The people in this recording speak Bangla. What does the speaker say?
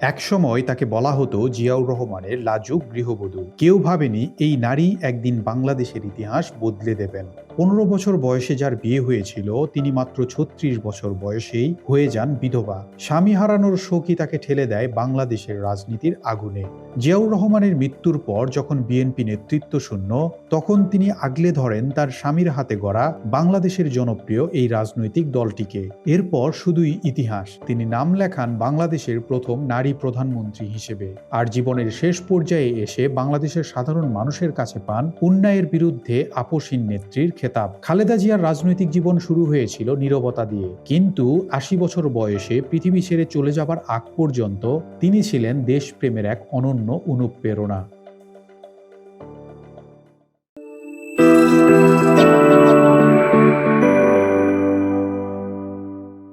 একসময় তাকে বলা হতো জিয়াউর রহমানের লাজুক গৃহবধূ। কেউ ভাবেনি এই নারী একদিন বাংলাদেশের ইতিহাস বদলে দেবেন। পনেরো বছর বয়সে যার বিয়ে হয়েছিল, তিনি মাত্র ছত্রিশ বছর বয়সেই হয়ে যান বিধবা। স্বামী হারানোর শোকই তাকে ঠেলে দেয় বাংলাদেশের রাজনীতির আগুনে। জিয়াউর রহমানের মৃত্যুর পর যখন বিএনপি নেতৃত্ব শূন্য, তখন তিনি আগলে ধরেন তার স্বামীর হাতে গড়া বাংলাদেশের জনপ্রিয় এই রাজনৈতিক দলটিকে। এরপর শুধুই ইতিহাস। তিনি নাম লেখান বাংলাদেশের প্রথম নারী প্রধানমন্ত্রী হিসেবে। আর জীবনের শেষ পর্যায়ে এসে বাংলাদেশের সাধারণ মানুষের কাছে পান, উন্নয়ের বিরুদ্ধে আপোষহীন নেত্রীর খেতাব। খালেদা জিয়ার রাজনৈতিক জীবন শুরু হয়েছিল নিরবতা দিয়ে। কিন্তু আশি বছর বয়সে পৃথিবী ছেড়ে চলে যাবার আগ পর্যন্ত তিনি ছিলেন দেশপ্রেমের এক অনন্য অনুপ্রেরণা।